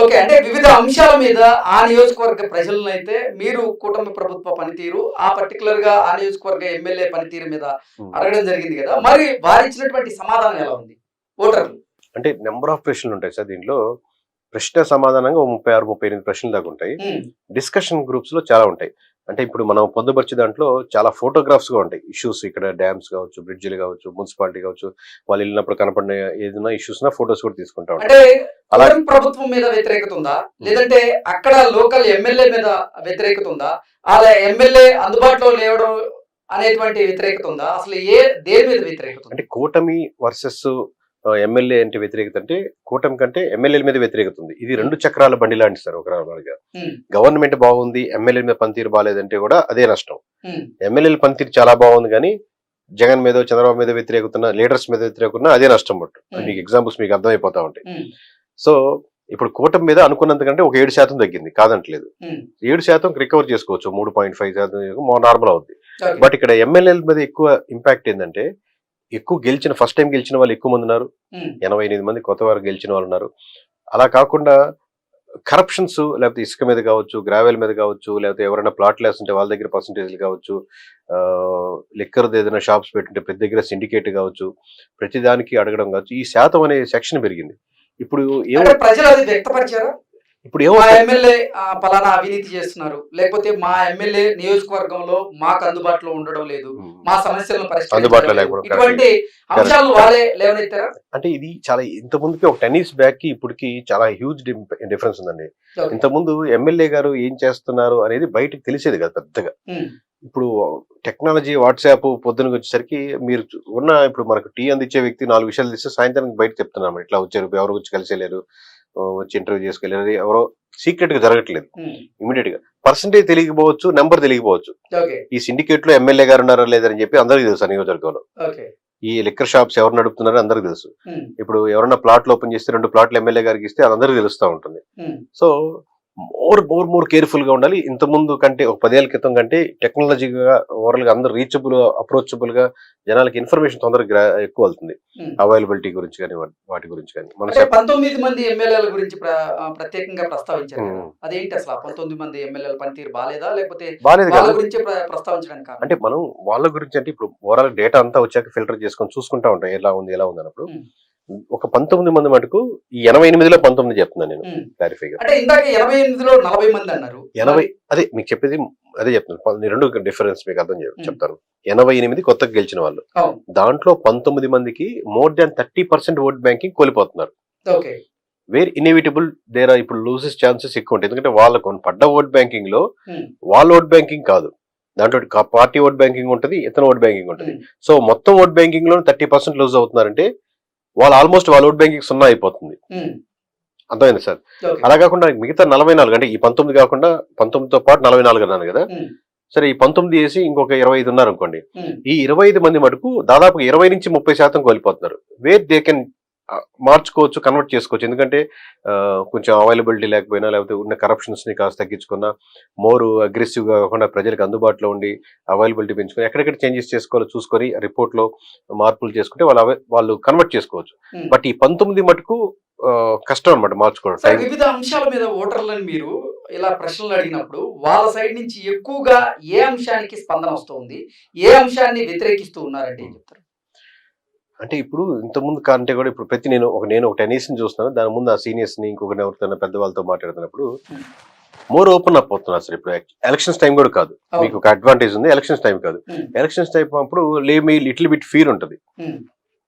Okay అంటే వివిధ అంశాల మీద ఆ నియోజకవర్గ ప్రజలను అయితే మీరు కూటమి ప్రభుత్వ పనితీరు ఆ పర్టికులర్గా ఆ నియోజకవర్గ ఎమ్మెల్యే పనితీరు మీద ఉమ్. అడగడం జరిగింది కదా. మరి వారు ఇచ్చినటువంటి సమాధానం ఎలా ఉంది? ఓటర్లు. అంటే నెంబర్ ఆఫ్ ప్రశ్నలు ఉంటాయి సార్ దీంట్లో. ప్రశ్న సమాధానంగా ముప్పై ఆరు ముప్పై ఎనిమిది ప్రశ్నలు దాకా ఉంటాయి. ఉమ్, డిస్కషన్ గ్రూప్స్లో చాలా ఉంటాయి. అంటే ఇప్పుడు మనం పొందుపరిచే దాంట్లో చాలా ఫోటోగ్రాఫ్స్గా ఉంటాయి. ఇష్యూస్ ఇక్కడ డ్యామ్స్ కావచ్చు బ్రిడ్జిలు కావచ్చు మున్సిపాలిటీ కావచ్చు వాళ్ళు వెళ్ళినప్పుడు కనపడిన ఏదైనా ఇష్యూస్ నా ఫోటోస్ కూడా తీసుకుంటా ఉంటాం అంటే అలా- కూటమి ప్రభుత్వం మీద వ్యతిరేకత ఉందా? లేదంటే అక్కడ లోకల్ ఎమ్మెల్యే మీద వ్యతిరేకత ఉందా? అలా ఎమ్మెల్యే అందుబాటులో లేవడం అనేటువంటి వ్యతిరేకత ఉందా? అసలు ఏ దేని మీద వ్యతిరేకత అంటే కూటమి వర్సెస్ ఎమ్మెల్యే అంటే వ్యతిరేకత అంటే కూటమి కంటే ఎమ్మెల్యేల మీద వ్యతిరేకత ఉంది. ఇది రెండు చక్రాల బండి లాంటి సార్ ఒక రకంగా. ఉమ్, గవర్నమెంట్ బాగుంది ఎమ్మెల్యేల మీద పనితీరు బాగాలేదంటే కూడా అదే నష్టం. ఎమ్మెల్యేల పనితీరు చాలా బాగుంది కానీ జగన్ మీద చంద్రబాబు మీద వ్యతిరేకుతున్న లీడర్స్ మీద వ్యతిరేకున్న అదే నష్టం Hmm. మీకు ఎగ్జాంపుల్స్ మీకు అర్థమైపోతా ఉంటాయి. సో ఇప్పుడు కూటమి మీద అనుకున్నంతకంటే ఒక ఏడు శాతం తగ్గింది. కాదంటలేదు. ఏడు శాతం రికవర్ చేసుకోవచ్చు. మూడు పాయింట్ ఫైవ్ శాతం నార్మల్ అవుద్ది. బట్ ఇక్కడ ఎమ్మెల్యేల మీద ఎక్కువ ఇంపాక్ట్ ఏంటంటే ఎక్కువ గెలిచిన ఫస్ట్ టైం గెలిచిన వాళ్ళు ఎక్కువ మంది ఉన్నారు. ఎనభై ఎనిమిది మంది కొత్త వారు గెలిచిన వాళ్ళు ఉన్నారు. అలా కాకుండా కరప్షన్స్ లేకపోతే ఇసుక మీద కావచ్చు గ్రావెల్ మీద కావచ్చు లేకపోతే ఎవరైనా ప్లాట్లు వేస్తుంటే వాళ్ళ దగ్గర పర్సంటేజ్లు కావచ్చు లిక్కర్ ఏదైనా షాప్స్ పెట్టుంటే ప్రతి దగ్గర సిండికేట్ కావచ్చు ప్రతి దానికి అడగడం కావచ్చు. ఈ శాతం అనే సెక్షన్ పెరిగింది. ఇప్పుడు ప్రజలు అది వ్యక్తపరిచారా? ఇప్పుడు ఏమో మా ఎమ్మెల్యే ఆ, పలానా అవినీతి చేస్తున్నారు. లేకపోతే మా ఎమ్మెల్యే నియోజకవర్గంలో మాకు అందుబాటులో ఉండడం లేదు. మా సమస్యలను పరిష్కరించడం ఇటువంటి అంశాలను వాళ్ళే లేవనెత్తారా? అంటే ఇది చాలా ఇంత ముందుకి ఒక టెన్ ఇయర్స్ బ్యాక్కి ఇప్పటికి చాలా హ్యూజ్ డిఫరెన్స్ ఉందండి. ఇంత ముందు ఎమ్మెల్యే గారు ఏం చేస్తున్నారు అనేది బయటకు తెలిసేది కదా పెద్దగా. ఇప్పుడు టెక్నాలజీ వాట్సాప్ పొద్దునకి వచ్చేసరికి మీరు ఉన్న ఇప్పుడు మనకు టీ అందించే వ్యక్తి నాలుగు విషయాలు తీస్తే సాయంత్రం బయట చెప్తున్నాం ఇట్లా వచ్చారు ఎవరు వచ్చి కలిసేలేరు ఆ, వచ్చి ఇంటర్వ్యూ చేసుకెళ్ళారు ఎవరో సీక్రెట్గా జరగట్లేదు. ఇమీడియట్గా. పర్సంటేజ్ తెలియకపోవచ్చు నెంబర్ తెలియకపోవచ్చు. ఈ సిండికేట్లో ఎమ్మెల్యే గారు ఉన్నారా లేదని చెప్పి అందరికీ తెలుసు నియోజకవర్గంలో. ఈ లిక్కర్ షాప్స్ ఎవరు నడుపుతున్నారో అందరికీ తెలుసు. ఇప్పుడు ఎవరైనా ప్లాట్లు ఓపెన్ చేస్తే రెండు ప్లాట్లు ఎమ్మెల్యే గారికి ఇస్తే అది అందరికీ తెలుస్తూ ఉంటుంది. సో మోర్ మోర్ మోర్ కేర్ఫుల్గా ఉండాలి ఇంత ముందు కంటే ఒక పదేళ్ళ క్రితం కంటే టెక్నాలజీగా ఓవరాల్గా అందరు రీచబుల్ అప్రోచబుల్గా జనాలకి ఇన్ఫర్మేషన్ తొందరగా ఎక్కువ ఉమ్. అవైలబిలిటీ గురించి కానీ వాటి- గురించి కానీ మన పంతొమ్మిది మంది ఎమ్మెల్యేల గురించి ప్రత్యేకంగా ప్రస్తావించారు. ఉమ్. అదేంటి అసలు పంతొమ్మిది మంది ఎమ్మెల్యేల పనితీరు బాలేదా లేకపోతే బాగాలేదు వాళ్ళ గురించి ప్ర- ప్రస్తావించడానికి అంటే మనం వాళ్ళ గురించి అంటే ఇప్పుడు ఓవరాల్ డేటా అంతా వచ్చాక ఫిల్టర్ చేసుకొని చూసుకుంటా ఉంటాం ఎలా ఉంది ఎలా ఉంది అన్నప్పుడు ఉమ్. ఒక పంతొమ్మిది మంది మటుకు ఈ ఎనభై ఎనిమిదిలో పంతొమ్మిది చెప్తున్నాను నేను ఉమ్. క్లారిఫైగా అంటే ఇందాక ఎనభై ఎనిమిదిలో నలభై మంది అన్నారు ఎనభై అదే మీకు చెప్పేది అదే చెప్తాను ప- రెండు డిఫరెన్స్ మీకు అర్థం. చెప్తాను ఎనభై ఎనిమిది కొత్తగా గెలిచిన వాళ్ళు. దాంట్లో పంతొమ్మిది మందికి more than thirty percent vote banking కోల్పోతున్నారు వేర్ ఇన్ఎవిటబుల్ దేర్ ఇప్పుడు లూజెస్ ఛాన్సెస్ ఎక్కువ ఉంటాయి ఎందుకంటే వాళ్ళకు పడ్డ ఓట్ బ్యాంకింగ్లో. వాళ్ళ ఓట్ బ్యాంకింగ్ కాదు దాంట్లో పార్టీ ఓట్ బ్యాంకింగ్ ఉంటుంది ఇతను ఓట్ బ్యాంకింగ్ ఉంటుంది. సో మొత్తం ఓట్ బ్యాంకింగ్లో థర్టీ పర్సెంట్ లూజ్ అవుతున్నారంటే వాళ్ళు ఆల్మోస్ట్ వాళ్ళ ఓట్ బ్యాంకింగ్ సున్నా అయిపోతుంది ఉమ్. అర్థమైంది సార్ అలా కాకుండా మిగతా నలభై నాలుగు అంటే ఈ పంతొమ్మిది కాకుండా పంతొమ్మిదితో పాటు నలభై నాలుగు అన్నాను కదా ఉమ్. సరే ఈ పంతొమ్మిది వేసి ఇంకొక ఇరవై ఐదు ఉన్నారు అనుకోండి ఉమ్. ఈ ఇరవై ఐదు మంది మటుకు దాదాపు ఇరవై నుంచి ముప్పై శాతం కోల్పోతున్నారు వేర్ దే కెన్ మార్చుకోవచ్చు కన్వర్ట్ చేసుకోవచ్చు. ఎందుకంటే కొంచెం అవైలబిలిటీ లేకపోయినా లేకపోతే ఉన్న కరప్షన్స్ని కాస్త తగ్గించుకున్నా మోర్ అగ్రెసివ్గా కాకుండా ప్రజలకు అందుబాటులో ఉండి అవైలబిలిటీ పెంచుకొని ఎక్కడెక్కడ చేంజెస్ చేసుకోవాలో చూసుకొని రిపోర్ట్లో మార్పులు చేసుకుంటే వాళ్ళు వాళ్ళు కన్వర్ట్ చేసుకోవచ్చు. బట్ ఈ పంతొమ్మిది మటుకు కష్టం అనమాట మార్చుకోవడం. వివిధ అంశాల మీద ఓటర్లను మీరు ఇలా ప్రశ్నలు అడిగినప్పుడు వాళ్ళ సైడ్ నుంచి ఎక్కువగా ఏ అంశానికి స్పందన వస్తుంది? ఏ అంశాన్ని వ్యతిరేకిస్తూ ఉన్నారంటే ఏం చెప్తారు? అంటే ఇప్పుడు ఇంత ముందు కంటే కూడా ఇప్పుడు ప్రతి నేను ఒక నేను ఒక టెన్ ఇయర్స్ని చూస్తున్నాను దాని ముందు ఆ సీనియర్స్ని ఇంకొక ఎవరితో పెద్దవాళ్ళతో మాట్లాడుతున్నప్పుడు Hmm. మోర్ ఓపెన్ అప్ అవుతున్నారు సార్ ఇప్పుడు ఎలక్షన్స్ టైం కూడా కాదు అవును. మీకు ఒక అడ్వాంటేజ్ ఉంది ఎలక్షన్స్ టైం కాదు Hmm. ఎలక్షన్స్ టైం అప్పుడు లేమి లిటిల్ బిట్ ఫీర్ ఉంటుంది ఉమ్.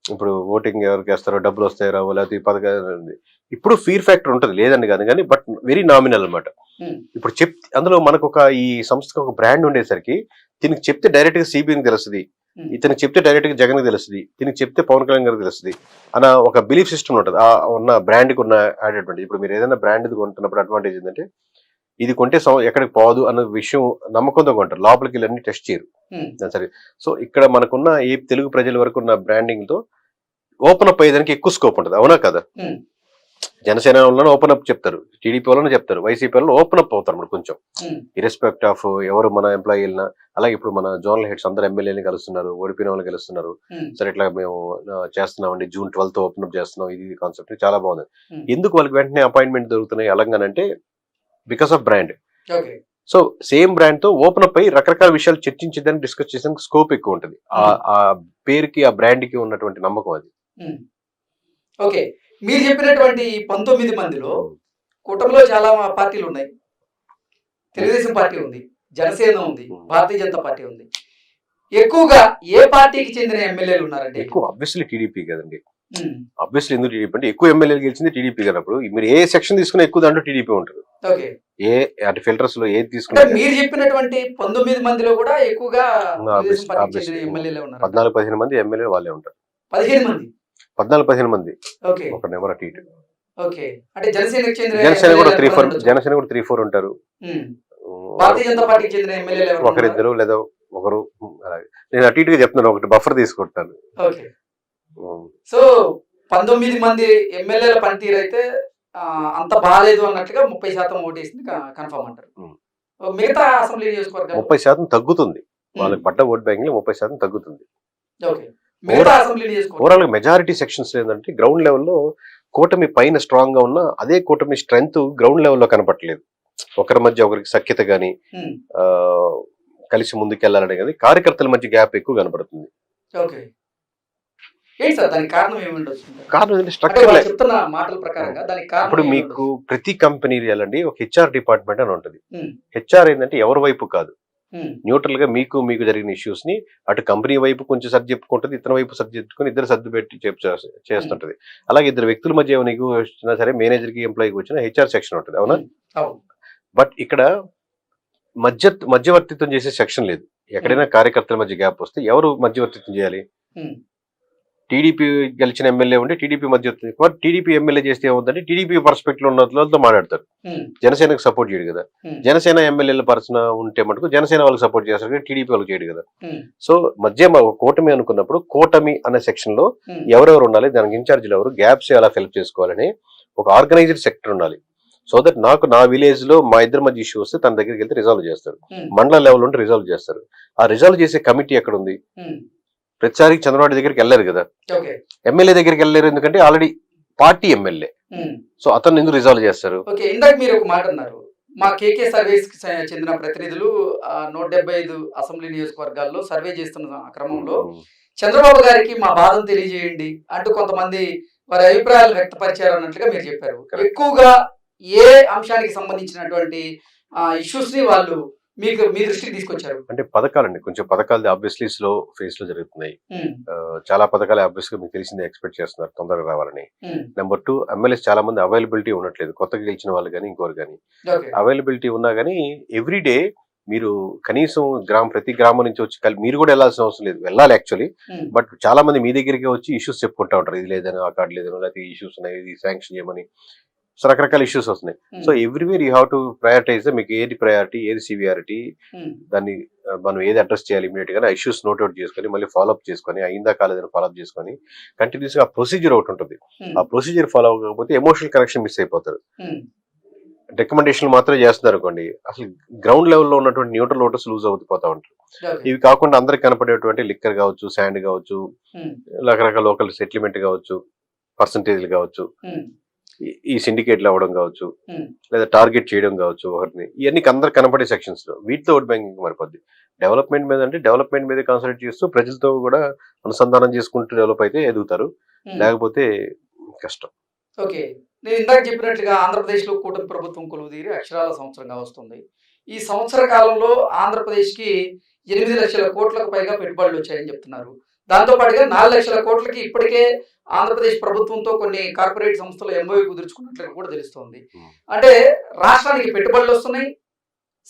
ఇప్పుడు ఓటింగ్ ఎవరికి వేస్తారో డబ్బులు వస్తాయో రావో లేకపోతే. ఇప్పుడు ఫీర్ ఫ్యాక్టర్ ఉంటుంది లేదండి కాదు కానీ బట్ వెరీ నామినల్ అన్నమాట Hmm. ఇప్పుడు చెప్ అందులో మనకు ఒక ఈ సంస్థకు ఒక బ్రాండ్ ఉండేసరికి దీనికి చెప్తే డైరెక్ట్గా సిబిఐకి తెలుస్తుంది Hmm. ఇతనికి చెప్తే డైరెక్ట్గా జగన్ తెలుస్తుంది దీనికి చెప్తే పవన్ కళ్యాణ్ గారికి తెలుస్తుంది అన్న ఒక బిలీఫ్ సిస్టమ్ ఉంటుంది. ఆ ఉన్న బ్రాండ్కి ఉన్న అడ్వాంటేజ్ ఇప్పుడు మీరు ఏదైనా బ్రాండ్ కొంటున్నప్పుడు అడ్వాంటేజ్ ఏంటంటే ఇది కొంటే ఎక్కడికి పోదు అన్న విషయం నమ్మకంతో కొంటారు. లోపలికి వెళ్ళి అన్ని టెస్ట్ చేయరు. ఉమ్. సరే. సో ఇక్కడ మనకున్న ఏ తెలుగు ప్రజల వరకు ఉన్న బ్రాండింగ్తో ఓపెన్ అప్ అయ్యేదానికి ఎక్కువ స్కోప్ ఉంటుంది. అవునా కదా? ఉమ్. జనసేన వాళ్ళని ఓపెన్ అప్ చెప్తారు. టీడీపీ వాళ్ళని చెప్తారు. వైసీపీ వాళ్ళు ఓపెన్ అప్ అవుతారు మరి కొంచెం. ఇరెస్పెక్ట్ ఆఫ్ ఎవరు మన ఎంప్లాయీ వెళ్ళినా అలాగే ఇప్పుడు మన జోనల్ హెడ్స్ అందరు ఎమ్మెల్యేని కలుస్తున్నారు ఓడిపోయిన వాళ్ళు కలుస్తున్నారు. సరే ఇట్లా మేము చేస్తున్నామండి జూన్ ట్వెల్త్ ఓపెన్ అప్ చేస్తున్నాం ఇది కాన్సెప్ట్ చాలా బాగుంది. ఎందుకు వాళ్ళకి వెంటనే అపాయింట్మెంట్ దొరుకుతున్నాయి అలాగనంటే because of brand so same బ్రాండ్తో open up అయ్యి రకరకాల విషయాలు చర్చించేదానికి డిస్కస్ చేసేందుకు స్కోప్ ఎక్కువ ఉంటుంది. ఆ- పేరుకి ఆ బ్రాండ్కి ఉన్నటువంటి నమ్మకం అది. ఓకే మీరు చెప్పినటువంటి పంతొమ్మిది మందిలో కూటమిలో చాలా పార్టీలు ఉన్నాయి. తెలుగుదేశం పార్టీ ఉంది జనసేన ఉంది భారతీయ జనతా పార్టీ ఉంది. ఎక్కువగా ఏ పార్టీకి చెందిన ఎమ్మెల్యేలు ఉన్నారండి? ఎక్కువ అబ్వియస్లీ టీడీపీ కదండి. అబ్వియస్లీ ఎందుకు టీడీపీ అంటే ఎక్కువ ఎమ్మెల్యేలు గెలిచింది టీడీపీ కదప్పుడు మీరు ఏ సెక్షన్ తీసుకున్నా ఎక్కువ దాంట్లో టీడీపీ ఉంటుంది. ఓకే. ఏ అంటే ఫిల్టర్స్లో ఏది తీసుకున్నా మీరు చెప్పినటువంటి పంతొమ్మిది మందిలో కూడా ఎక్కువగా పద్నాలుగు పదిహేను మంది ఎమ్మెల్యేలు వాళ్ళే ఉంటారు. పదిహేను మంది? పద్నాలుగు పదిహేను మంది. ఒక నెంబర్ అటు ఇటు. జనసేన కూడా త్రీ ఫోర్? జనసేన కూడా త్రీ ఫోర్ ఉంటారు? ఒకరిద్దరు లేదా ఒకరు అలాగే. నేను అటు ఇటుగా చెప్తున్నాను ఒకటి బఫర్ తీసుకుంటాను సో పంతొమ్మిది మంది ఎమ్మెల్యేల పనితీరు అయితే అంత బాగాలేదు అన్నట్లుగా ముప్పై శాతం ఓటేసింది కన్ఫర్మ్ అంటారు. మిగతా అసెంబ్లీ ముప్పై శాతం తగ్గుతుంది. వాళ్ళకి పడ్డ ఓట్ బ్యాంక్లో ముప్పై శాతం తగ్గుతుంది. ఓకే. ఓవరాల్ మెజారిటీ సెక్షన్స్ ఏంటంటే గ్రౌండ్ లెవెల్లో కూటమి పైన స్ట్రాంగ్గా ఉన్న అదే కూటమి స్ట్రెంగ్త్ గ్రౌండ్ లెవెల్లో కనపట్లేదు ఒకరి మధ్య ఒకరికి సఖ్యత గాని. ఆ, కలిసి ముందుకెళ్ళాలనే కానీ కార్యకర్తల మధ్య గ్యాప్ ఎక్కువ కనపడుతుంది. కారణం స్ట్రక్చర్ కారణం ఇప్పుడు మీకు ప్రతి కంపెనీ వెళ్ళండి ఒక హెచ్ఆర్ డిపార్ట్మెంట్ అని ఉంటుంది. హెచ్ఆర్ ఏంటంటే ఎవరి వైపు కాదు. న్యూట్రల్గా మీకు మీకు జరిగిన ఇష్యూస్ని అటు కంపెనీ వైపు కొంచెం సర్ది చెప్పుకుంటుంది ఇతర వైపు సర్ది చెప్పుకొని ఇద్దరు సర్ది పెట్టి చేస్తుంటది. అలాగే ఇద్దరు వ్యక్తుల మధ్య ఎక్కువ వచ్చినా సరే మేనేజర్కి ఎంప్లాయీకి వచ్చినా హెచ్ఆర్ సెక్షన్ ఉంటుంది అవునా? బట్ ఇక్కడ మధ్య మధ్యవర్తిత్వం చేసే సెక్షన్ లేదు. ఎక్కడైనా కార్యకర్తల మధ్య గ్యాప్ వస్తే ఎవరు మధ్యవర్తిత్వం చేయాలి. టీడీపీ గెలిచిన ఎమ్మెల్యే ఉంటే టీడీపీ మధ్యవర్తి టీడీపీ ఎమ్మెల్యే చేస్తే ఏముందంటే టీడీపీ పర్స్పెక్టివ్ ఉన్న వాళ్ళతో మాట్లాడతారు. జనసేనకు సపోర్ట్ చేయడు కదా. జనసేన ఎమ్మెల్యేల పర్సన్ ఉంటే మటుకు జనసేన వాళ్ళకి సపోర్ట్ చేస్తారు కానీ టీడీపీ వాళ్ళకి చేయడు కదా. సో మధ్య కూటమి అనుకున్నప్పుడు కూటమి అనే సెక్షన్లో. ఎవరెవరు ఉండాలి దానికి ఇన్ఛార్జీలు ఎవరు గ్యాప్స్ ఎలా ఫిల్ చేసుకోవాలని ఒక ఆర్గనైజ్డ్ సెక్టర్ ఉండాలి సో దట్ నాకు నా విలేజ్లో మా ఇద్దరి మధ్య ఇష్యూ వస్తే తన దగ్గరికి వెళ్తే రిజాల్వ్ చేస్తారు. మండల లెవెల్ ఉంటే రిజాల్వ్ చేస్తారు ఆ రిజాల్వ్ చేసే కమిటీ ఎక్కడ ఉంది. ప్రతిసారి చంద్రబాబు దగ్గరికి వెళ్ళారు కదా. ఓకే. ఎమ్మెల్యే దగ్గరికి వెళ్ళారు ఎందుకంటే already party MLA. Um. So అతను ఎందుకు రిజాల్వ్ చేస్తారు? ఓకే ఇందాక మీరు ఒక మాట అన్నారు. మా కేకే సర్వేస్కి చెందిన ప్రతినిధులు నూట డెబ్బై ఐదు అసెంబ్లీ నియోజకవర్గాల్లో సర్వే చేస్తున్న క్రమంలో చంద్రబాబు గారికి మా బాధను తెలియజేయండి అంటూ కొంతమంది వారి అభిప్రాయాలు వ్యక్తపరిచారు అన్నట్లుగా మీరు చెప్పారు. ఎక్కువగా ఏ అంశానికి సంబంధించినటువంటి ఇష్యూస్ని వాళ్ళు మీకు మీ దృష్టికి తీసుకొచ్చారు. అంటే పథకాలండి. కొంచెం పథకాలు ఆబ్వియస్లీ స్లో ఫేస్లో జరుగుతున్నాయి. చాలా పథకాలు ఆబ్వియస్గా మీకు తెలిసిందే ఎక్స్పెక్ట్ చేస్తున్నారు తొందరగా రావాలని. నెంబర్ టూ ఎమ్మెల్యేస్ చాలా మంది అవైలబిలిటీ ఉండట్లేదు. కొత్తగా గెలిచిన వాళ్ళు కానీ ఇంకోరు కానీ అవైలబిలిటీ ఉన్నా కానీ ఎవ్రీ డే మీరు కనీసం గ్రామం ప్రతి గ్రామం నుంచి వచ్చి కలి- మీరు కూడా వెళ్ళాల్సిన అవసరం లేదు. వెళ్ళాలి యాక్చువల్లీ బట్ చాలా మంది మీ దగ్గరికి వచ్చి ఇష్యూస్ చెప్పుకుంటా ఉంటారు. ఇది లేదని ఆ కార్డు లేదని లేకపోతే ఇష్యూస్ ఉన్నాయి ఇది శాంక్షన్ చేయమని. సో రకరకాల ఇష్యూస్ వస్తున్నాయి. ఉమ్, so everywhere you have to prioritise మీకు ఏది ప్రయారిటీ ఏది సివియారిటీ ఉమ్, దాన్ని మనం ఏది అడ్రస్ చేయాలి ఇమీడియట్గా ఇష్యూస్ నోట్అవుట్ చేసుకొని మళ్ళీ ఫాలోఅప్ చేసుకొని అయిందా కాలేదని ఫాలోఅప్ చేసుకొని కంటిన్యూస్గా ప్రొసీజర్ ఒకటి ఉంటుంది. ఉమ్, ఆ ప్రొసీజర్ ఫాలో అవ్వకపోతే ఎమోషనల్ కనెక్షన్ మిస్ అయిపోతారు. రికమెండేషన్ మాత్రమే చేస్తున్నారు అనుకోండి అసలు గ్రౌండ్ లెవెల్లో ఉన్నటువంటి న్యూట్రల్ ఓటర్స్ లూజ్ అవుతుపోతా ఉంటారు. ఇవి కాకుండా అందరికి కనపడేటువంటి లిక్కర్ కావచ్చు శాండ్ కావచ్చు రకరకాల లోకల్ సెటిల్మెంట్ కావచ్చు పర్సంటేజ్లు కావచ్చు. ఈ- సిండికేట్లు అవ్వడం కావచ్చు ఉమ్, లేదా టార్గెట్ చేయడం కావచ్చు ఒకరిని ఇవన్నీ అందరు కనపడే సెక్షన్స్లో. వీటితో ఓట్ బ్యాంకింగ్ మారిపోద్ది. డెవలప్మెంట్ మీద అంటే డెవలప్మెంట్ మీద కాన్సన్ట్రేట్ చేస్తూ ప్రజలతో కూడా అనుసంధానం చేసుకుంటూ డెవలప్ అయితే ఎదుగుతారు. ఉమ్. లేకపోతే కష్టం. ఓకే. నేను ఇందాక చెప్పినట్లుగా ఆంధ్రప్రదేశ్లో కూటమి ప్రభుత్వం కొలువుదీరి అక్షరాల సంవత్సరంగా వస్తుంది. ఈ సంవత్సర కాలంలో ఆంధ్రప్రదేశ్కి ఎనిమిది లక్షల కోట్లకు పైగా పెట్టుబడులు వచ్చాయని చెప్తున్నారు. దాంతో పాటుగా నాలుగు లక్షల కోట్లకి ఇప్పటికే ఆంధ్రప్రదేశ్ ప్రభుత్వంతో కొన్ని కార్పొరేట్ సంస్థలు ఎంఓయూ కుదుర్చుకున్నట్లుగా కూడా తెలుస్తోంది. Hmm. అంటే రాష్ట్రానికి పెట్టుబడులు వస్తున్నాయి.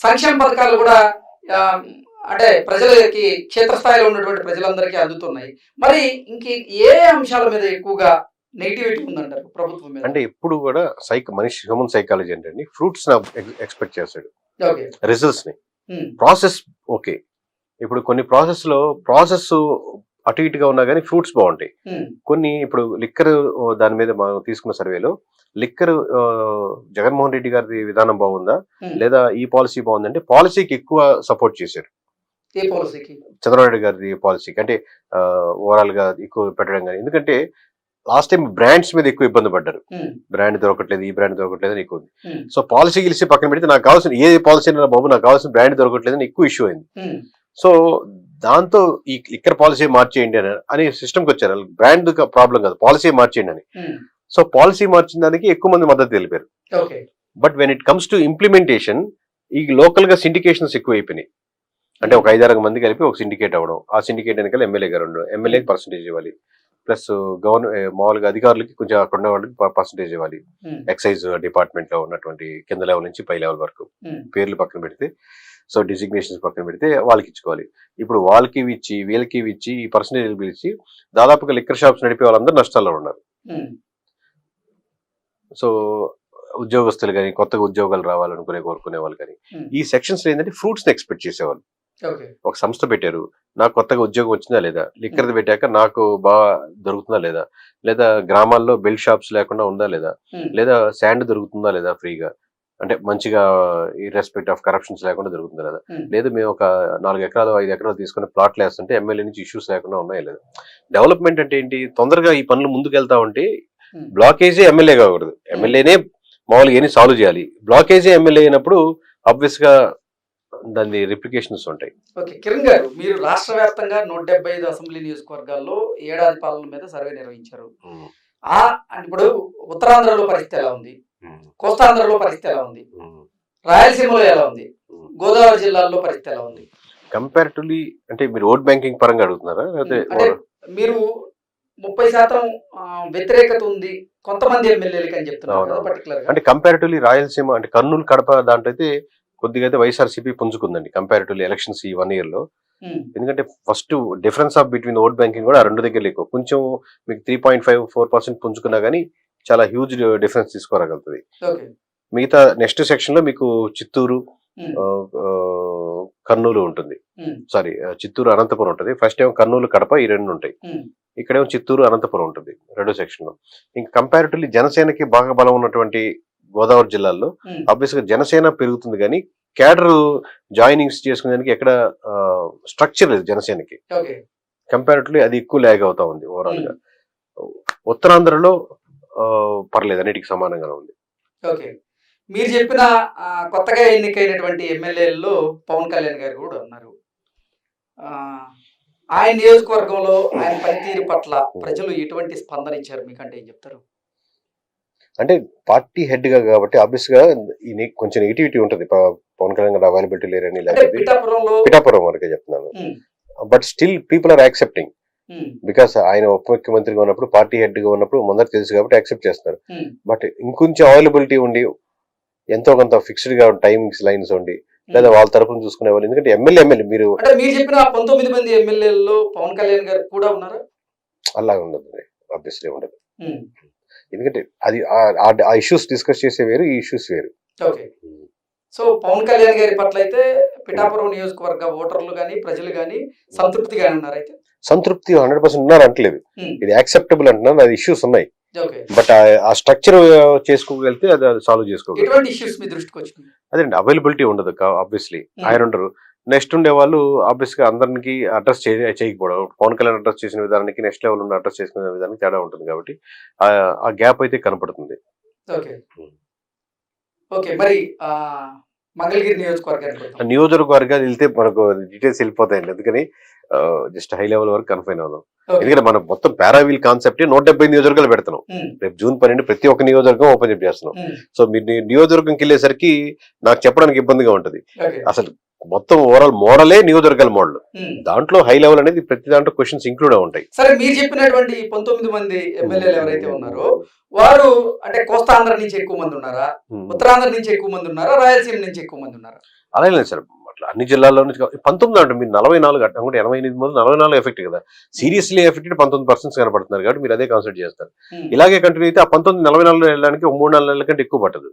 సంక్షేమ పథకాలు కూడా అంటే ప్రజలకి క్షేత్రస్థాయిలో ఉన్నటువంటి ప్రజలందరికీ అందుతున్నాయి. మరి ఇంక ఏ అంశాల మీద ఎక్కువగా నెగిటివిటీ ఉందంటారు ప్రభుత్వం మీద? అంటే ఎప్పుడు కూడా సైక్ మనిషి హ్యూమన్ సైకాలజీ అంటే ఫ్రూట్స్ ఎక్స్పెక్ట్ చేస్తాడు ఓకే. రిజల్ట్స్ని ఉమ్, ప్రాసెస్ ఓకే. ఇప్పుడు కొన్ని ప్రాసెస్లో ప్రాసెస్ అటు ఇటుగా ఉన్నా కానీ ఫ్రూట్స్ బాగుంటాయి. కొన్ని ఇప్పుడు లిక్కర్ దాని మీద మనం తీసుకున్న సర్వేలో లిక్కర్ జగన్మోహన్ రెడ్డి గారి విధానం బాగుందా. లేదా ఈ పాలసీ బాగుందంటే పాలసీకి ఎక్కువ సపోర్ట్ చేశారు. చంద్రబాబు నాయుడు గారి పాలసీకి. అంటే ఓవరాల్గా ఎక్కువ పెట్టడం కానీ ఎందుకంటే లాస్ట్ టైం బ్రాండ్స్ మీద ఎక్కువ ఇబ్బంది పడ్డారు. బ్రాండ్ దొరకట్లేదు ఈ బ్రాండ్ దొరకట్లేదు అని ఎక్కువ ఉంది. సో పాలసీ గెలిచి పక్కన పెడితే నాకు కావాల్సిన ఏ పాలసీ అయినా బాబు నాకు కావాల్సిన బ్రాండ్ దొరకట్లేదు అని ఎక్కువ ఇష్యూ అయింది. సో దాంతో ఈ లిక్కర్ పాలసీ మార్చేయండి అని అనే సిస్టమ్కి వచ్చారు. బ్రాండ్ ప్రాబ్లం కాదు. పాలసీ మార్చేయండి అని. సో పాలసీ మార్చిన దానికి ఎక్కువ మంది మద్దతు తెలిపారు. But when it comes to implementation ఈ లోకల్గా సిండికేషన్స్ ఎక్కువ అయిపోయినాయి అంటే ఒక ఐదారు మంది కలిపి ఒక సిండికేట్ అవ్వడం. ఆ సిండికేట్ వెనకాల ఎమ్మెల్యే గారు ఉండడం. ఎమ్మెల్యేకి పర్సంటేజ్ ఇవ్వాలి. ప్లస్ గవర్నమెంట్ మామూలుగా అధికారులకి కొంచెం అక్కడ ఉన్న వాళ్ళకి పర్సంటేజ్ ఇవ్వాలి. ఎక్సైజ్ డిపార్ట్మెంట్లో ఉన్నటువంటి కింద లెవెల్ నుంచి పై లెవెల్ వరకు ఉమ్, పేర్లు పక్కన పెడితే సో డిజిగ్నేషన్స్ పక్కన పెడితే వాళ్ళకి ఇచ్చుకోవాలి. ఇప్పుడు వాళ్ళకి ఇచ్చి వీళ్ళకి ఇచ్చి ఈ పర్సంటేజ్ పిలిచి దాదాపుగా లిక్కర్ షాప్స్ నడిపే వాళ్ళందరూ నష్టాల్లో ఉన్నారు. ఉమ్, సో ఉద్యోగస్తులు కానీ కొత్తగా ఉద్యోగాలు రావాలనుకునే కోరుకునే వాళ్ళు కానీ Hmm. ఈ సెక్షన్స్ ఏంటంటే ఫ్రూట్స్ని ఎక్స్పెక్ట్ చేసేవాళ్ళు. ఒక సంస్థ పెట్టారు. నాకు కొత్తగా ఉద్యోగం వచ్చిందా లేదా? లిక్కర్ పెట్టాక నాకు బాగా దొరుకుతుందా లేదా? లేదా గ్రామాల్లో బెల్ట్ షాప్స్ లేకుండా ఉందా లేదా? లేదా శాండ్ దొరుకుతుందా లేదా ఫ్రీగా? అంటే మంచిగా ఈ రెస్పెక్ట్ ఆఫ్ కరప్షన్స్ లేకుండా దొరుకుతుందా లేదా Hmm. లేదు మేము ఒక నాలుగు ఎకరాలు ఐదు ఎకరాలు తీసుకుని ప్లాట్లు వేస్తుంటే ఎమ్మెల్యే నుంచి ఇష్యూస్ లేకుండా ఉన్నాయా లేదా? డెవలప్మెంట్ అంటే ఏంటి? తొందరగా ఈ పనులు ముందుకు వెళ్తా ఉంటే Hmm. బ్లాకేజే ఎమ్మెల్యే కాకూడదు ఎమ్మెల్యేనే మామూలుగా ఏని సాల్వ్ చేయాలి. బ్లాకేజే ఎమ్మెల్యే అయినప్పుడు ఆబ్వియస్గా దాని రిప్లికేషన్స్ ఉంటాయి. ఓకే కిరణ్ గారు మీరు రాష్ట్ర వ్యాప్తంగా నూట డెబ్బై ఐదు అసెంబ్లీ నియోజకవర్గాల్లో ఏడాది పాలన మీద సర్వే నిర్వహించారు. ఆ అంటే ఇప్పుడు ఉత్తరాంధ్రలో పరిస్థితి ఎలా ఉంది? కోస్తాంధ్రలో పరిస్థితి ఎలా ఉంది? రాయలసీమలో ఎలా ఉంది? గోదావరి జిల్లాల్లో పరిస్థితి ఎలా ఉంది? కంపారిటివ్లీ అంటే మీరు ఓట్ బ్యాంకింగ్ పరంగా అడుగుతున్నారా? మీరు ముప్పై శాతం వ్యతిరేకత ఉంది. కొంతమంది ఎమ్మెల్యేలకి అని చెప్తున్నారు అంటే కంపారిటివ్లీ రాయలసీమ అంటే కర్నూలు కడప దాంట్లో అయితే కొద్దిగా అయితే వైఎస్ఆర్సీపీ పుంజుకుందండి కంపారిటివ్లీ ఎలక్షన్స్ ఈ వన్ ఇయర్లో ఎందుకంటే first difference of between vote banking కూడా ఆ రెండు దగ్గర ఎక్కువ కొంచెం మీకు three point five four percent పుంజుకున్నా కానీ చాలా హ్యూజ్ డిఫరెన్స్ తీసుకోరాగలుగుతుంది మిగతా నెక్స్ట్ సెక్షన్లో మీకు చిత్తూరు ఆ, కర్నూలు ఉంటుంది. సారీ చిత్తూరు అనంతపురం ఉంటుంది. ఫస్ట్ ఏమో కర్నూలు కడప ఈ రెండు ఉంటాయి. ఉమ్, ఇక్కడేమో చిత్తూరు అనంతపురం ఉంటుంది రెండో సెక్షన్లో. ఇంకా కంపారిటివ్లీ జనసేనకి బాగా బలం ఉన్నటువంటి గోదావరి జిల్లాల్లో ఉమ్, ఆబ్వియస్గా జనసేన పెరుగుతుంది కానీ క్యాడర్ జాయినింగ్స్ చేసుకునేదానికి ఎక్కడ స్ట్రక్చర్ లేదు జనసేనకి. కంపారిటివ్లీ అది ఎక్కువ ల్యాగ్ అవుతా ఉంది ఓవరాల్గా. ఉత్తరాంధ్రలో పర్లేదు అన్నిటికి సమానంగానే ఉంది. ఓకే. మీరు చెప్పిన కొత్తగా ఎన్నికైనటువంటి ఎమ్మెల్యేల్లో పవన్ కళ్యాణ్ గారు కూడా ఉన్నారు. ఆయన నియోజకవర్గంలో ఆయన పనితీరు పట్ల ప్రజలు ఎటువంటి స్పందన ఇచ్చారు? మీకంటే ఏం చెప్తారు? అంటే పార్టీ హెడ్గా కాబట్టి ఆబ్వియస్గా కొంచెం నెగిటివిటీ ఉంటుంది. పవన్ కళ్యాణ్ గారు అవైలబిలిటీ లేరని లేకపోతే పిఠాపురం వరకే చెప్తున్నాను. But still people are accepting because ఆయన ఉప ముఖ్యమంత్రిగా ఉన్నప్పుడు పార్టీ హెడ్గా ఉన్నప్పుడు ముందర తెలుసు కాబట్టి యాక్సెప్ట్ చేస్తున్నారు. ఉమ్, బట్ ఇంకొంచెం అవైలబిలిటీ ఉండి ఎంతో కొంత ఫిక్స్డ్గా టైమింగ్స్ లైన్స్ ఉండి లేదా వాళ్ళ తరపున చూసుకునే వాళ్ళు. ఎందుకంటే ఎమ్మెల్యే ఎమ్మెల్యే మీరు అంటే మీరు చెప్పిన పంతొమ్మిది మంది ఎమ్మెల్యేలలో పవన్ కళ్యాణ్ గారు కూడా ఉన్నారా? అలా ఉండదు ఆబ్వియస్లీ ఉండదు. ఎందుకంటే అది ఆ ఇష్యూస్ డిస్కస్ చేసే వేరు ఈ ఇష్యూస్ వేరు. ఓకే సో పవన్ కళ్యాణ్ గారి పట్ల అయితే పిఠాపురం నియోజకవర్గ ఓటర్లు కానీ ప్రజలు కానీ సంతృప్తిగా ఉన్నారు అయితే? సంతృప్తి హండ్రెడ్ పర్సెంట్ ఉన్నారు అంటలేదు. ఉమ్, ఇది యాక్సెప్టబుల్ అంటున్నాను అది ఇష్యూస్ ఉన్నాయి. బట్ ఆ స్ట్రక్చర్ చేసుకోగలిగితే అది సాల్వ్ చేసుకోగలరు అదేండి అవైలబిలిటీ ఉండదు ఆబ్వియస్లీ Hmm. ఆయన ఉండరు. నెక్స్ట్ ఉండే వాళ్ళు ఆబ్వియస్గా అందరికి అడ్రస్ చేయకపోవడం. పవన్ కళ్యాణ్ అడ్రస్ చేసిన విధానానికి నెక్స్ట్ లెవెల్ ఉన్న అడ్రస్ చేసిన విధానానికి తేడా ఉంటుంది కాబట్టి ఆ- గ్యాప్ అయితే కనపడుతుంది. మంగళగిరి నియోజకవర్గానికి వెళ్తే మనకు డీటెయిల్స్ వెళ్ళిపోతాయండి. అందుకని జస్ట్ హై లెవెల్ వరకు కన్ఫైన్ అవుదాం. ఎందుకంటే మనం మొత్తం పారావీల్ కాన్సెప్ట్ నూట డెబ్బై నియోజకవర్గాలు పెడుతున్నాం. ఉమ్, రేపు జూన్ పన్నెండు ప్రతి ఒక్క నియోజకవర్గం ఓపెన్ చేస్తున్నాం. ఉమ్, సో మీరు ని- నియోజకవర్గంకి వెళ్ళేసరికి నాకు చెప్పడానికి ఇబ్బందిగా ఉంటుంది. అసలు మొత్తం ఓవరాల్ మోడలే నియోజకవర్గాల మోడల్ ఉమ్. దాంట్లో హై లెవెల్ అనేది ప్రతి దాంట్లో క్వశ్చన్స్ ఇంక్లూడ్ ఉంటాయి. సరే మీరు చెప్పినటువంటి పంతొమ్మిది మంది ఎమ్మెల్యేలు ఎవరైతే ఉన్నారో వారు అంటే కోస్తాంధ్ర నుంచి ఎక్కువ మంది ఉన్నారా. ఉత్తరాంధ్ర నుంచి ఎక్కువ మంది ఉన్నారా? రాయలసీమ నుంచి ఎక్కువ మంది ఉన్నారా? అలా లేదు సార్. అట్లా అన్ని జిల్లాల్లో నుంచి పంతొమ్మిది అంటే మీరు నలభై నాలుగు అంటే కూడా ఎనభై ఎనిమిది మంది నలభై నాలుగు ఎఫెక్ట్ కదా. సీరియస్లీ ఎఫెక్టెడ్ పంతొమ్మిది పర్సెంట్స్ కనపడుతున్నారు కాబట్టి మీరు అదే కాన్సెప్ట్ చేస్తారు. ఉమ్, ఇలాగే కంటిన్యూ అయితే ఆ పంతొమ్మిది నలభై నాలుగు వెళ్ళడానికి ఒక మూడు నాలుగు నెలల కంటే ఎక్కువ పట్టదు.